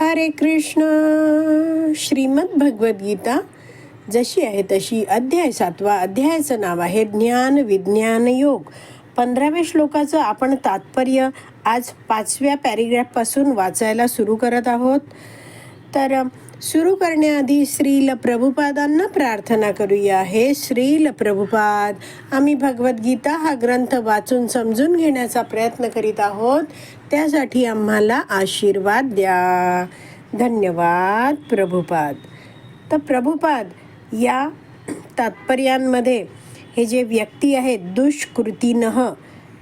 हरे कृष्ण. श्रीमद भगवद्गीता जशी आहे तशी अध्याय सातवा अध्यायाचं नाव आहे ज्ञान विज्ञान योग. पंधराव्या श्लोकाचं आपण तात्पर्य आज पाचव्या पॅरेग्राफपासून वाचायला सुरू करत आहोत. तर सुरू करण्याआधी श्रील प्रभुपादांना प्रार्थना करूया. हे श्रील प्रभुपाद आम्ही भगवद्गीता हा ग्रंथ वाचून समजून घेण्याचा प्रयत्न करीत आहोत. त्यासाठी आम्हाला आशीर्वाद द्या. धन्यवाद प्रभुपाद. तर प्रभुपाद या तात्पर्यांमध्ये हे जे व्यक्ती आहेत दुष्कृतीनह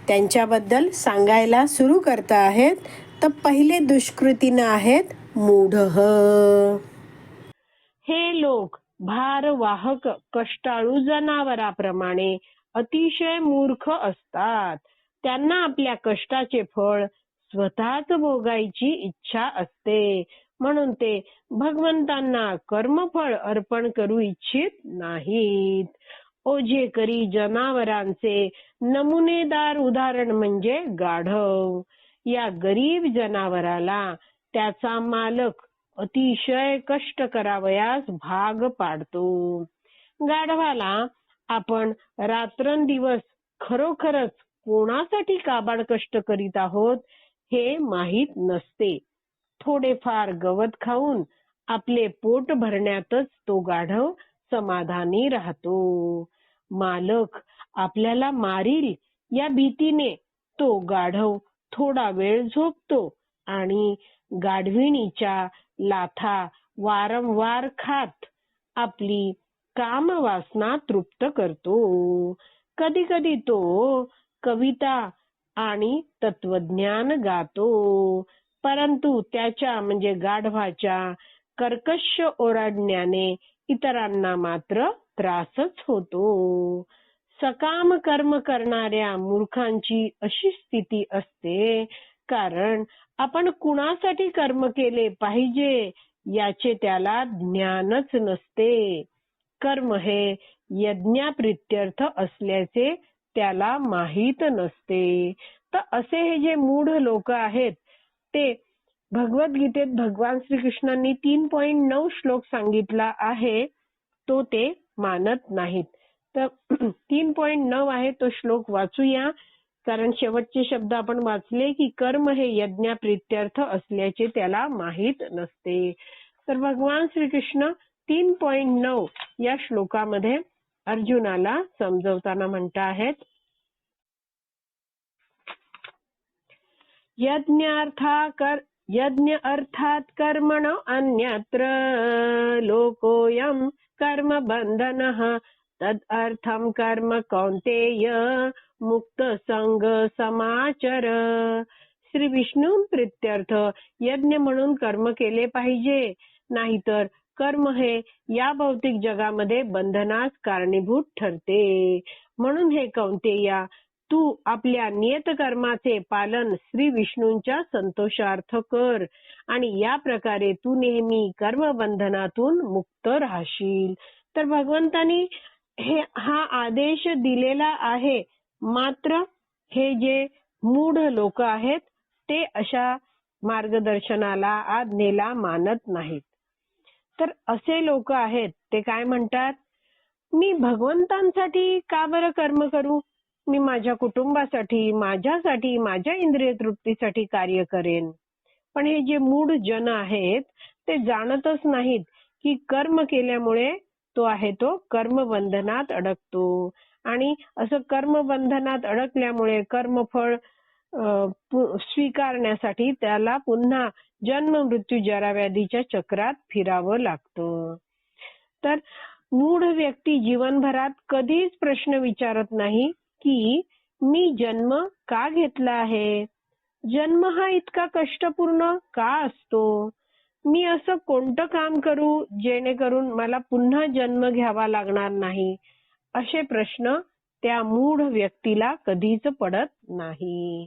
त्यांच्याबद्दल सांगायला सुरू करता आहेत. तर पहिले दुष्कृतीनं आहेत मूढ. हे लोक भारवाहक कष्टाळू जनावराप्रमाणे अतिशय मूर्ख असतात. त्यांना आपल्या कष्टाचे फळ स्वतःच भोगायची इच्छा असते. म्हणून ते भगवंतांना कर्मफळ अर्पण करू इच्छित नाहीत. ओझेकरी जनावरांचे नमुनेदार उदाहरण म्हणजे गाढव. या गरीब जनावराला त्याचा मालक अतिशय कष्ट करावयास भाग पाडतो. गाढवाला आपण रात्रंदिवस खरोखरच कोणासाठी काबाड कष्ट करीत आहोत? हे माहीत नसते. थोडेफार गवत खाऊन आपले पोट भरण्यातच तो गाढव समाधानी राहतो. मालक आपल्याला मारील या भीतीने तो गाढव थोडा वेळ झोपतो आणि गाढविणीच्या लाथा वारंवार खात आपली कामवासना तृप्त करतो. कधी कधी तो कविता आणि तत्वज्ञान गातो. परंतु त्याच्या म्हणजे गाढवाच्या कर्कश ओरडण्याने इतरांना मात्र त्रासच होतो. सकाम कर्म करणाऱ्या मूर्खांची अशी स्थिती असते. कारण आपण कुणासाठी कर्म केले पाहिजे याचे त्याला ज्ञानच नसते. कर्म हे यज्ञाप्रित्यर्थ असल्याचे त्याला माहीत नसते. तर असे हे जे मूढ लोक आहेत ते भगवद्गीतेत भगवान श्रीकृष्णांनी तीन पॉइंट नऊ श्लोक सांगितला आहे तो ते मानत नाहीत. तर तीन पॉइंट नऊ आहे तो श्लोक वाचूया. कारण शेवटचे शब्द आपण वाचले की कर्म हे यज्ञाप्रित्यर्थ असल्याचे त्याला माहीत नसते. तर भगवान श्रीकृष्ण तीन पॉइंट नऊ या श्लोकामध्ये अर्जुनाला समजवताना म्हणता आहेत यज्ञार्था कर यज्ञ अर्थात कर्मण अन्यत्र लोकोयम कर्म बंधनः तद अर्थम कर्म कौंतेय मुक्त संग समाचर। श्री विष्णू प्रित्यर्थ यज्ञ म्हणून कर्म केले पाहिजे नाहीतर कर्म हे या भौतिक जगामध्ये बंधनास कारणीभूत ठरते. म्हणून हे कौंतेया तू आपल्या नियत कर्माचे पालन श्री विष्णूंच्या संतोषार्थ कर आणि या प्रकारे तू नेहमी कर्मबंधनातून मुक्त राहशील. तर भगवंतानी हे हा आदेश दिलेला आहे. मात्र हे जे मूढ लोक आहेत ते अशा मार्गदर्शनाला आज्ञेला मानत नाहीत. तर असे लोक आहेत ते काय म्हणतात? मी भगवंतांसाठी का बरं कर्म करू? मी माझ्या कुटुंबासाठी माझ्यासाठी माझ्या इंद्रिय तृप्तीसाठी कार्य करेन. पण हे जे मूढ जन आहेत ते जाणतच नाहीत की कर्म केल्यामुळे तो आहे तो कर्मबंधनात अडकतो. आणि असं कर्मबंधनात अडकल्यामुळे कर्मफळ स्वीकारण्यासाठी त्याला पुन्हा जन्म मृत्यू जराव्याधीच्या चक्रात फिरावं लागतं. तर मूढ व्यक्ती जीवनभरात कधीच प्रश्न विचारत नाही की मी जन्म का घेतला आहे? जन्म हा इतका कष्टपूर्ण का असतो? मी असं कोणतं काम करू जेणेकरून मला पुन्हा जन्म घ्यावा लागणार नाही? असे प्रश्न त्या मूढ व्यक्तीला कधीच पडत नाही.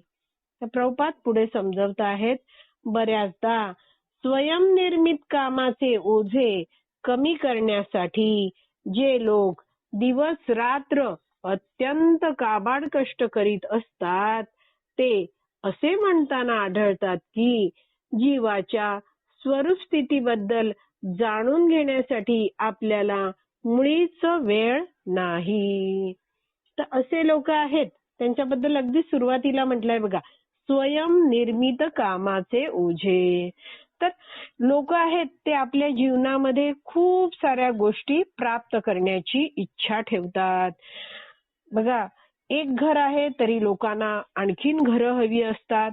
प्रभुपाद पुढे समजवत आहेत. बऱ्याचदा स्वयंनिर्मित कामाचे ओझे कमी करण्यासाठी जे लोक दिवस रात्र अत्यंत काबाड कष्ट करीत असतात ते असे म्हणताना आढळतात की जीवाच्या स्वरूप स्थितीबद्दल जाणून घेण्यासाठी आपल्याला मुळीच वेळ नाही. तर असे लोक आहेत. त्यांच्याबद्दल अगदी सुरुवातीला म्हटलंय बघा स्वयं निर्मित कामाचे ओझे. तर लोक आहेत ते आपल्या जीवनामध्ये खूप साऱ्या गोष्टी प्राप्त करण्याची इच्छा ठेवतात. बघा एक घर आहे तरी लोकांना आणखीन घरं हवी असतात.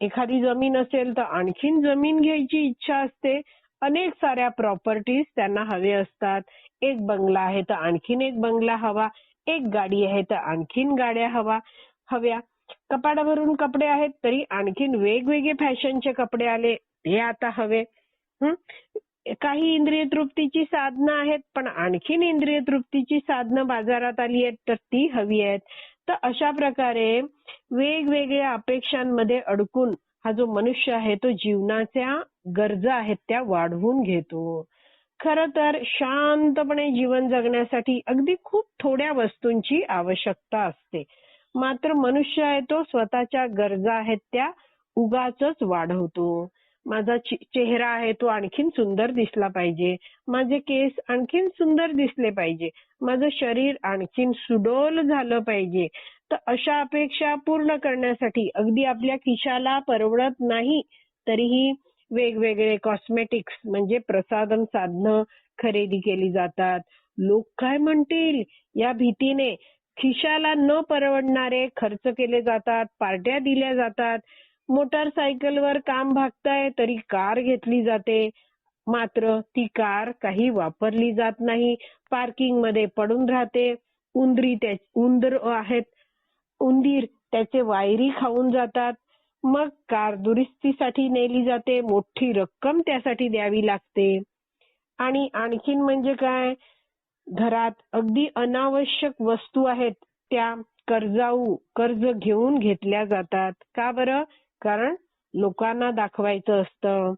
एखादी जमीन असेल तर आणखीन जमीन घ्यायची इच्छा असते. अनेक साऱ्या प्रॉपर्टीज त्यांना हवे असतात. एक बंगला आहे तर आणखीन एक बंगला हवा. एक गाडी आहे तर आणखीन गाड्या हवा हव्या. कपाडावरून कपडे आहेत तरी आणखीन वेगवेगळे फॅशनचे कपडे आले ते आता हवे. काही इंद्रिय तृप्तीची साधनं आहेत पण आणखीन इंद्रिय तृप्तीची साधनं बाजारात आली आहेत तर ती हवी आहेत. तर अशा प्रकारे वेगवेगळ्या अपेक्षांमध्ये अडकून हा जो मनुष्य आहे तो जीवनाच्या गरजा आहेत त्या वाढवून घेतो. खर तर शांतपणे जीवन जगण्यासाठी अगदी खूप थोड्या वस्तूंची आवश्यकता असते. मात्र मनुष्य आहे तो स्वतःच्या गरजा आहेत त्या उगाच वाढवतो. माझा चेहरा आहे तो आणखीन सुंदर दिसला पाहिजे. माझे केस आणखीन सुंदर दिसले पाहिजे. माझं शरीर आणखीन सुडोल झालं पाहिजे. तर अशा अपेक्षा पूर्ण करण्यासाठी अगदी आपल्या खिशाला परवडत नाही तरीही वेगवेगळे कॉस्मेटिक्स म्हणजे प्रसाधन साधनं खरेदी केली जातात. लोक काय म्हणतील? या भीतीने खिशाला न परवडणारे खर्च केले जातात पार्ट्या दिल्या जातात. मोटारसायकलवर काम भागताय तरी कार घेतली जाते. मात्र ती कार काही वापरली जात नाही. पार्किंगमध्ये पडून राहते. उंदरी त्या उंदर आहेत. उंदीर त्याचे वायरी खाऊन जातात. मग कार दुरुस्तीसाठी नेली जाते. मोठी रक्कम त्यासाठी द्यावी लागते. आणि आणखीन म्हणजे काय? घरात अगदी अनावश्यक वस्तू आहेत त्या कर्जाऊ कर्ज घेऊन घेतल्या जातात. का बरं? कारण लोकांना दाखवायचं असतं.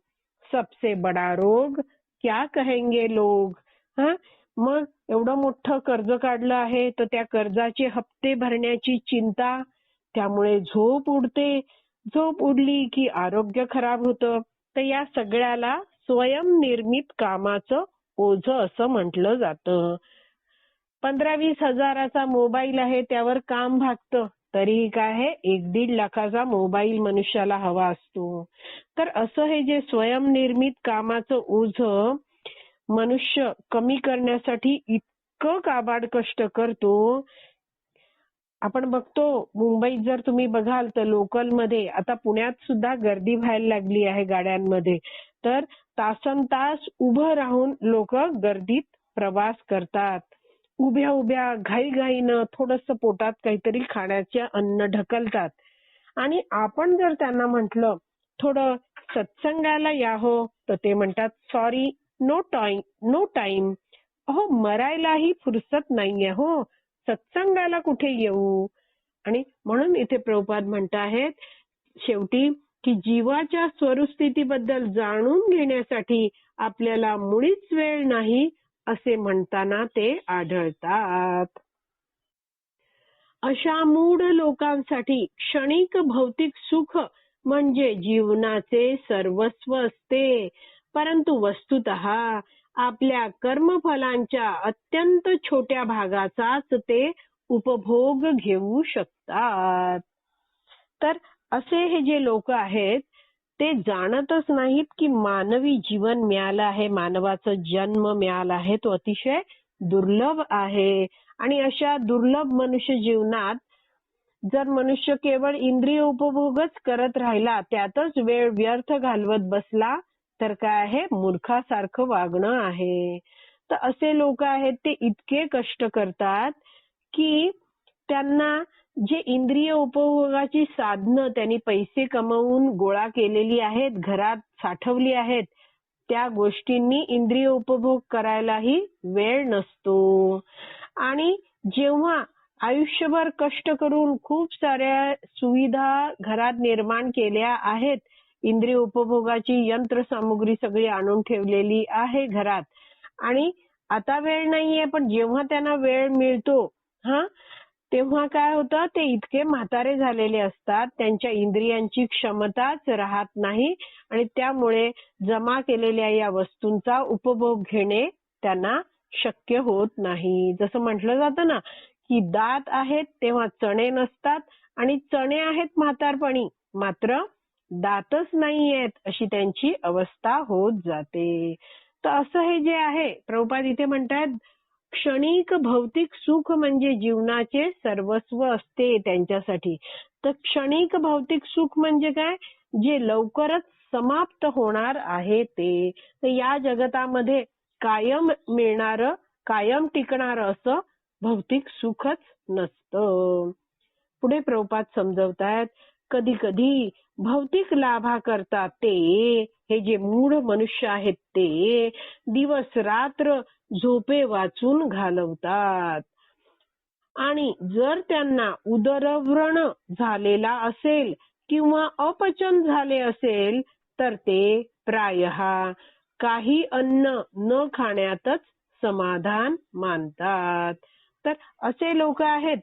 सबसे बडा रोग क्या कहेंगे लोग? हा? मग एवढं मोठं कर्ज काढलं आहे तर त्या कर्जाचे हप्ते भरण्याची चिंता त्यामुळे झोप उडते. झोप उडली की आरोग्य खराब होतं. तर या सगळ्याला स्वयंनिर्मित कामाचं ओझ असं म्हटलं जातं. पंधरा वीस हजाराचा मोबाईल आहे त्यावर काम भागतं. तरीही काय आहे एक दीड लाखाचा मोबाईल मनुष्याला हवा असतो. तर असं हे जे स्वयंनिर्मित कामाचं ओझ मनुष्य कमी करण्यासाठी इतकं काबाड कष्ट करतो. आपण बघतो मुंबईत जर तुम्ही बघाल तर लोकलमध्ये आता पुण्यात सुद्धा गर्दी व्हायला लागली आहे गाड्यांमध्ये. तर तासन तास उभं राहून लोक गर्दीत प्रवास करतात. उभ्या उभ्या घाईघाईनं थोडस पोटात काहीतरी खाण्याचे अन्न ढकलतात. आणि आपण जर त्यांना म्हटलं थोडं सत्संगाला या हो तर ते म्हणतात sorry no time no time. अहो मरायलाही फुरसत नाहीये हो. सत्संगाला कुठे येऊ? आणि म्हणून इथे प्रभुपाद म्हणत आहेत शेवटी की जीवाच्या स्वरूपस्थितीबद्दल जाणून घेण्यासाठी आपल्याला मुळीच वेळ नाही असे म्हणताना ते आढळतात. अशा मूढ लोकांसाठी क्षणिक भौतिक सुख म्हणजे जीवनाचे सर्वस्व असते. परंतु वस्तुतः आपल्या कर्मफलांच्या अत्यंत छोट्या भागाचाच ते उपभोग घेऊ शकतात. तर असे हे जे लोक आहेत ते जाणतच नाहीत की मानवी जीवन मिळालं आहे मानवाचा जन्म मिळाला आहे तो अतिशय दुर्लभ आहे. आणि अशा दुर्लभ मनुष्य जीवनात जर मनुष्य केवळ इंद्रिय उपभोगच करत राहिला त्यातच वेळ व्यर्थ घालवत बसला तर काय आहे? मूर्खासारखं वागणं आहे. तर असे लोक आहेत ते इतके कष्ट करतात की त्यांना जे इंद्रिय उपभोगाची साधनं त्यांनी पैसे कमवून गोळा केलेली आहेत घरात साठवली आहेत त्या गोष्टींनी इंद्रिय उपभोग करायलाही वेळ नसतो. आणि जेव्हा आयुष्यभर कष्ट करून खूप साऱ्या सुविधा घरात निर्माण केल्या आहेत इंद्रिय उपभोगाची यंत्रसामुग्री सगळी आणून ठेवलेली आहे घरात. आणि आता वेळ नाहीये पण जेव्हा त्यांना वेळ मिळतो हा तेव्हा काय होतं ते इतके म्हातारे झालेले असतात त्यांच्या इंद्रियांची क्षमताच राहत नाही आणि त्यामुळे जमा केलेल्या या वस्तूंचा उपभोग घेणे त्यांना शक्य होत नाही. जसं म्हटलं जातं ना की दात आहेत तेव्हा चणे नसतात आणि चणे आहेत म्हातारपणी मात्र दातच नाहीयेत अशी त्यांची अवस्था होत जाते. तर असं हे जे आहे प्रभुपाद इथे म्हणतायत क्षणिक भौतिक सुख म्हणजे जीवनाचे सर्वस्व असते त्यांच्यासाठी. तर क्षणिक भौतिक सुख म्हणजे काय? जे लवकरच समाप्त होणार आहे ते. तर या जगतामध्ये कायम मिळणार कायम टिकणार असं भौतिक सुखच नसतं. पुढे प्रभुपाद समजवतायत कधी कधी भौतिक लाभा करता ते हे जे मूढ मनुष्य आहेत ते दिवस रात्र झोपे वाचून घालवतात. आणि जर त्यांना उदरव्रण झालेला असेल किंवा अपचन झाले असेल तर ते प्रायः काही अन्न न खाण्यातच समाधान मानतात. तर असे लोक आहेत.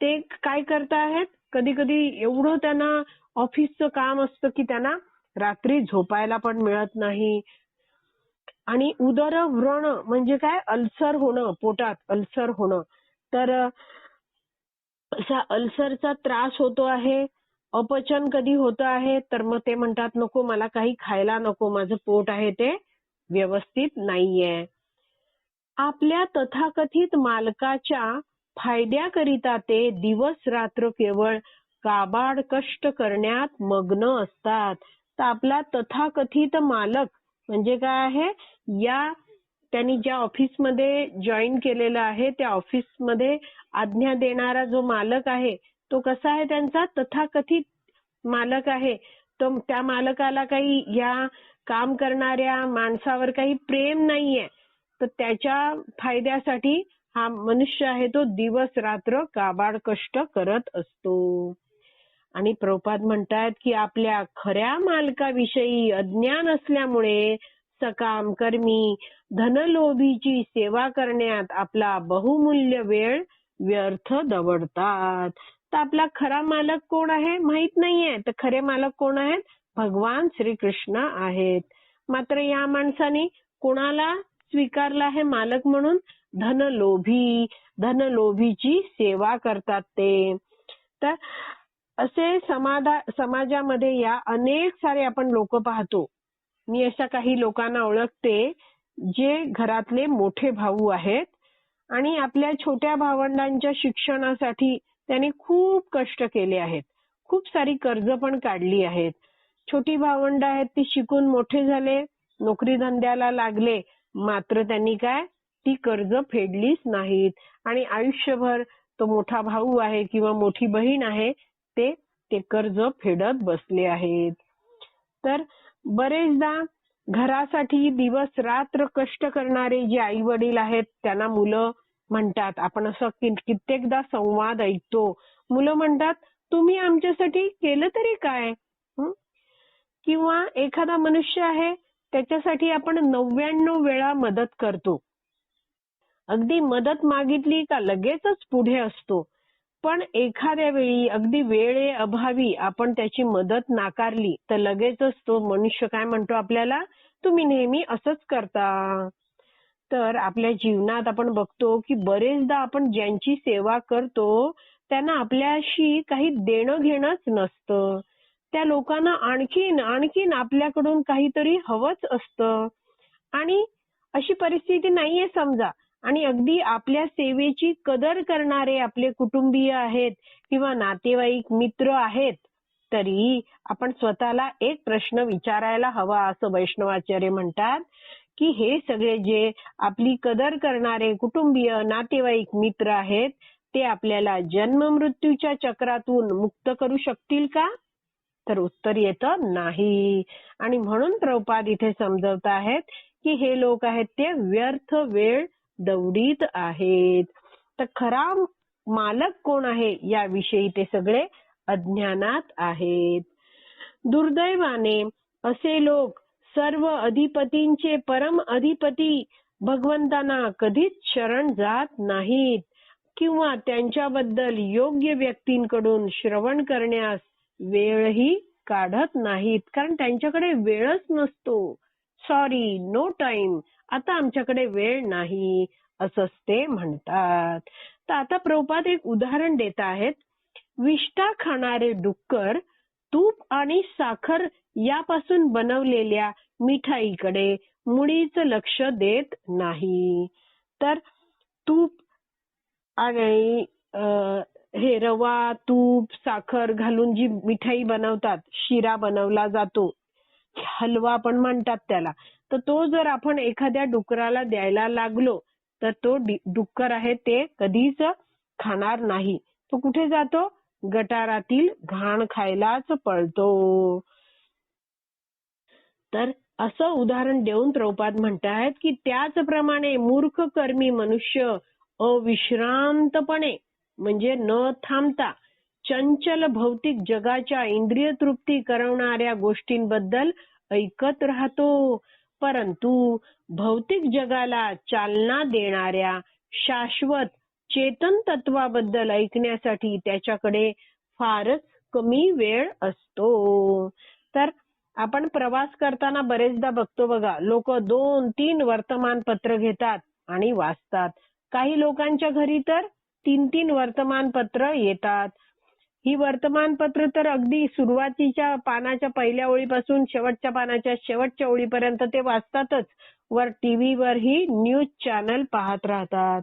ते काय करत आहेत कधी कधी एवढं त्यांना ऑफिसचं काम असतं की त्यांना रात्री झोपायला पण मिळत नाही. आणि उदर व्रण म्हणजे काय? अल्सर होणं पोटात अल्सर होणं. तर असा अल्सरचा त्रास होतो आहे अपचन कधी होतं आहे तर मग ते म्हणतात नको मला काही खायला नको माझं पोट आहे ते व्यवस्थित नाहीये. आपल्या तथाकथित मालकाच्या फायद्याकरिता ते दिवस रात्र केवळ काबाड कष्ट करण्यात मग्न असतात. तर आपला तथाकथित मालक म्हणजे काय आहे? या त्यांनी ज्या ऑफिसमध्ये जॉईन केलेलं आहे त्या ऑफिसमध्ये आज्ञा देणारा जो मालक आहे तो कसा आहे त्यांचा? तथाकथित मालक आहे. तो त्या मालकाला काही या काम करणाऱ्या माणसावर काही प्रेम नाहीये. तर त्याच्या फायद्यासाठी हा मनुष्य आहे तो दिवस रात्र काबाड कष्ट करत असतो. आणि प्रभुपाद म्हणतात की आपल्या खऱ्या मालकाविषयी अज्ञान असल्यामुळे सकाम कर्मी धनलोभीची सेवा करण्यात आपला बहुमूल्य वेळ व्यर्थ दवडतात. तर आपला खरा मालक कोण आहे? माहीत नाहीये. तर खरे मालक कोण आहेत? भगवान श्रीकृष्ण आहेत. मात्र या माणसाने कोणाला स्वीकारला आहे? मालक म्हणून धनलोभी धनलोभीची सेवा करतात ते. तर असे समाधा समाजामध्ये या अनेक सारे आपण लोक पाहतो. मी अशा काही लोकांना ओळखते जे घरातले मोठे भाऊ आहेत आणि आपल्या छोट्या भावंडांच्या शिक्षणासाठी त्यांनी खूप कष्ट केले आहेत. खूप सारी कर्ज पण काढली आहेत. छोटी भावंड आहेत ती शिकून मोठे झाले नोकरी धंद्याला लागले. मात्र त्यांनी काय? ती कर्ज फेडलीच नाहीत. आणि आयुष्यभर तो मोठा भाऊ आहे किंवा मोठी बहीण आहे ते ते कर्ज फेडत बसले आहेत. तर बरेचदा घरासाठी दिवस रात्र कष्ट करणारे जे आई वडील आहेत त्यांना मुलं म्हणतात आपण असं कित्येकदा संवाद ऐकतो. मुलं म्हणतात तुम्ही आमच्यासाठी केलं तरी काय? किंवा एखादा मनुष्य आहे त्याच्यासाठी आपण नव्याण्णव वेळा मदत करतो. अगदी मदत मागितली का लगेचच पुढे असतो. पण एखाद्या वेळी अगदी वेळे अभावी आपण त्याची मदत नाकारली तर लगेचच तो मनुष्य काय म्हणतो आपल्याला तुम्ही नेहमी असंच करता. तर आपल्या जीवनात आपण बघतो की बरेचदा आपण ज्यांची सेवा करतो त्यांना आपल्याशी काही देणं घेणंच नसतं. त्या लोकांना आणखीन आणखीन आपल्याकडून काहीतरी हवंच असतं. आणि अशी परिस्थिती नाहीये समजा. आणि अगदी आपल्या सेवेची कदर करणारे आपले कुटुंबीय आहेत किंवा नातेवाईक मित्र आहेत तरी आपण स्वतःला एक प्रश्न विचारायला हवा असं वैष्णवाचार्य म्हणतात की हे सगळे जे आपली कदर करणारे कुटुंबीय नातेवाईक मित्र आहेत ते आपल्याला जन्म मृत्यूच्या चक्रातून मुक्त करू शकतील का? तर उत्तर येतं नाही. आणि म्हणून प्रभुपाद इथे समजवत आहेत की हे लोक आहेत ते व्यर्थ वेळ दौडीत आहेत. तर खरा मालक कोण आहे याविषयी ते सगळे अज्ञानात आहेत. दुर्दैवाने असे लोक सर्व अधिपतींचे परम अधिपती भगवंतांना कधीच शरण जात नाहीत किंवा त्यांच्याबद्दल योग्य व्यक्तींकडून श्रवण करण्यास वेळही काढत नाहीत. कारण त्यांच्याकडे वेळच नसतो. सॉरी नो टाइम आता आमच्याकडे वेळ नाही असंच ते म्हणतात. तर आता प्रभुपाद एक उदाहरण देत आहेत. विष्ठा खाणारे डुक्कर तूप आणि साखर यापासून बनवलेल्या मिठाईकडे मुळीच लक्ष देत नाही. तर तूप आणि हे रवा तूप साखर घालून जी मिठाई बनवतात शिरा बनवला जातो. हलवा पण म्हणतात त्याला. तर तो जर आपण एखाद्या डुकराला द्यायला लागलो तर तो डुक्कर आहे ते कधीच खाणार नाही. तो कुठे जातो? गटारातील घाण खायलाच पळतो. तर असं उदाहरण देऊन प्रभुपाद म्हणतायत की त्याचप्रमाणे मूर्ख कर्मी मनुष्य अविश्रांतपणे म्हणजे न थांबता चंचल भौतिक जगाच्या इंद्रिय तृप्ती करवणाऱ्या गोष्टींबद्दल ऐकत राहतो. परंतु भौतिक जगाला चालना देणाऱ्या शाश्वत चेतन तत्वाबद्दल ऐकण्यासाठी त्याच्याकडे फारच कमी वेळ असतो. तर आपण प्रवास करताना बरेचदा बघतो बघा लोक दोन तीन वर्तमानपत्र घेतात आणि वाचतात. काही लोकांच्या घरी तर तीन तीन वर्तमानपत्र येतात. ही वर्तमानपत्र तर अगदी सुरुवातीच्या पानाच्या पहिल्या ओळीपासून शेवटच्या पानाच्या शेवटच्या ओळीपर्यंत ते वाचतातच. वर टीव्हीवर ही न्यूज चॅनल पाहत राहतात.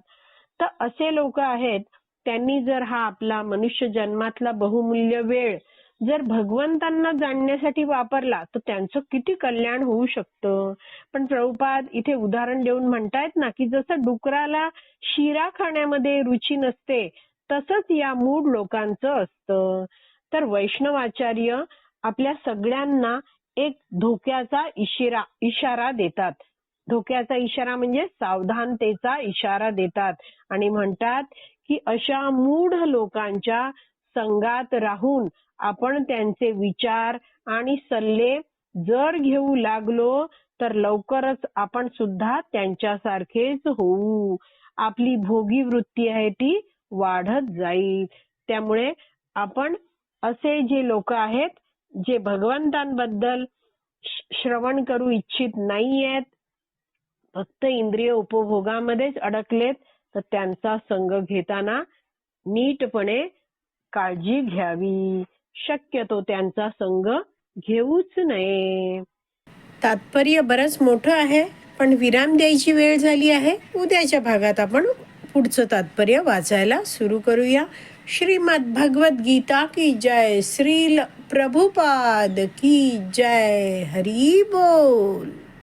तर असे लोक आहेत त्यांनी जर हा आपला मनुष्य जन्मातला बहुमूल्य वेळ जर भगवंतांना जाणण्यासाठी वापरला तर त्यांचं किती कल्याण होऊ शकतं? पण प्रभुपाद इथे उदाहरण देऊन म्हणतायत ना की जसं डुकराला शिरा खाण्यामध्ये रुची नसते तसंच या मूळ लोकांचं असतं. तर वैष्णवाचार्य आपल्या सगळ्यांना एक धोक्याचा इशिरा इशारा देतात. धोक्याचा इशारा म्हणजे सावधानतेचा इशारा देतात. आणि म्हणतात की अशा मूढ लोकांच्या संगात राहून आपण त्यांचे विचार आणि सल्ले जर घेऊ लागलो तर लवकरच आपण सुद्धा त्यांच्यासारखेच होऊ. आपली भोगी वृत्ती आहे ती वाढत जाईल. त्यामुळे आपण असे जे लोक आहेत जे भगवंतांबद्दल श्रवण करू इच्छित नाहीयेत फक्त इंद्रिय उपभोगामध्येच अडकलेत तर त्यांचा संघ घेताना नीटपणे काळजी घ्यावी. शक्यतो त्यांचा संघ घेऊच नये. तात्पर्य बरंच मोठं आहे पण विराम द्यायची वेळ झाली आहे. उद्याच्या भागात आपण पुढचं तात्पर्य वाचायला सुरू करूया. श्रीमद भगवत गीता की जय श्रील प्रभुपाद की जय हरी बोल.